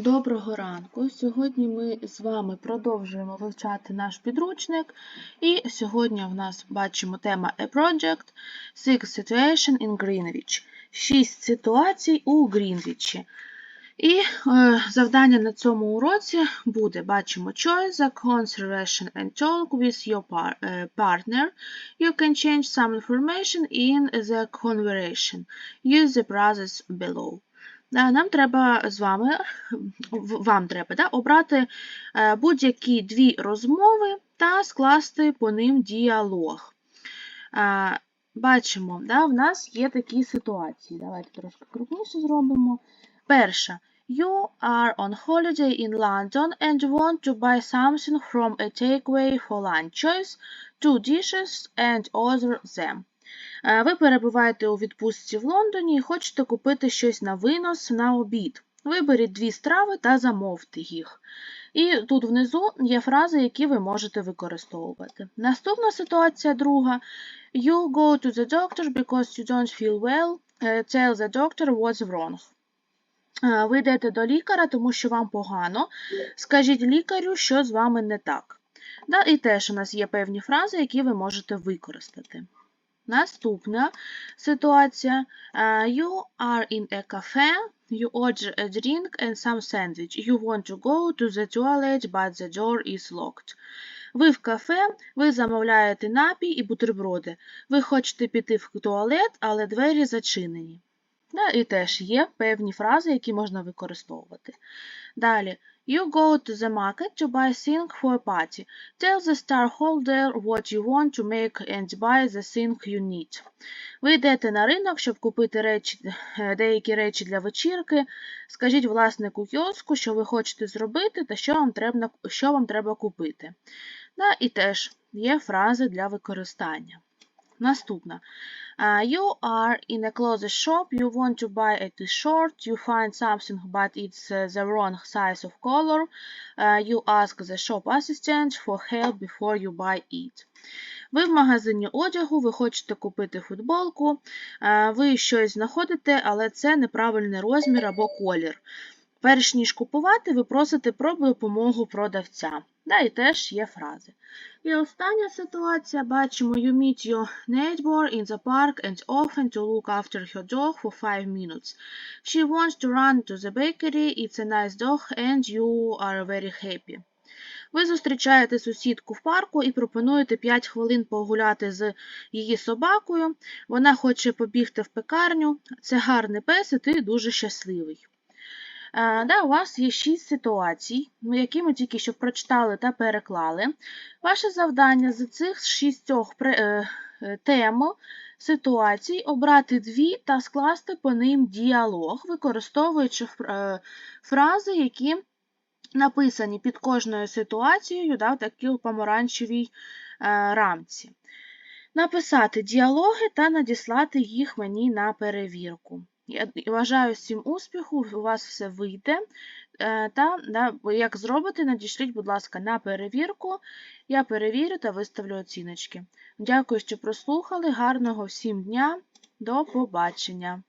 Доброго ранку! Сьогодні ми з вами продовжуємо вивчати наш підручник. І сьогодні в нас бачимо тема A Project Six Situation in Greenwich. Шість ситуацій у Грінвічі. І е, завдання на цьому уроці буде: бачимо choice a conversation and talk with your par е, partner. You can change some information in the conversation. Use the process below. Да, Нам треба з вами, вам треба да, обрати е, будь-які дві розмови та скласти по ним діалог. Е, Бачимо, да, в нас є такі ситуації. Давайте трошки крупніше зробимо. Перша. You are on holiday in London and want to buy something from a takeaway for lunch. Choose two dishes and order them. Е, Ви перебуваєте у відпустці в Лондоні і хочете купити щось на винос на обід. Виберіть дві страви та замовте їх. І тут внизу є фрази, які ви можете використовувати. Наступна ситуація друга. You go to the doctor because you don't feel well. Е, Tell the doctor what's wrong. Е, Ви йдете до лікаря, тому що вам погано. Скажіть лікарю, що з вами не так. І теж у нас є певні фрази, які ви можете використати. Наступна ситуація. Е, You are in a cafe, you order a drink and some sandwich. You want to go to the toilet, but the door is locked. Ви в кафе, ви замовляєте напій і бутерброди. Ви хочете піти в туалет, але двері зачинені. І теж є певні фрази, які можна використовувати. Далі. You go to the market to buy thing for a party. Tell the star holder what you want to make and buy the thing you need. Ви йдете на ринок, щоб купити речі, е, деякі речі для вечірки. Скажіть власнику кіоску, що ви хочете зробити та що вам треба, що вам треба купити. Да, і теж є фрази для використання. Наступна. Uh, you are in a clothes shop, you want to buy a t-shirt, you find something but it's uh, the wrong size of color. Uh, you ask the shop assistant for help before you buy it. Ви в магазині одягу, ви хочете купити футболку, е, ви щось знаходите, але це неправильний розмір або колір. Перш ніж купувати, ви просите про допомогу продавця. Да, і теж є фрази. І остання ситуація, бачимо, you meet your neighbor in the park and often to look after her dog for 5 minutes. She wants to run to the bakery, it's a nice dog and you are very happy. Ви зустрічаєте сусідку в парку і пропонуєте 5 хвилин погуляти з її собакою. Вона хоче побігти в пекарню. Це гарний пес, і ти дуже щасливий. Е, Да, у вас є 6 ситуацій, ну, які ми тільки що прочитали та переклали. Ваше завдання з цих шістьох е, е, тем ситуацій обрати дві та скласти по ним діалог, використовуючи фрази, які написані під кожною ситуацією да, в такій помаранчевій рамці. Написати діалоги та надіслати їх мені на перевірку. Я вважаю всім успіху, у вас все вийде. Е, Та да, як зробите, надішліть, будь ласка, на перевірку. Я перевірю та виставлю оціночки. Дякую, що прослухали. Гарного всім дня. До побачення!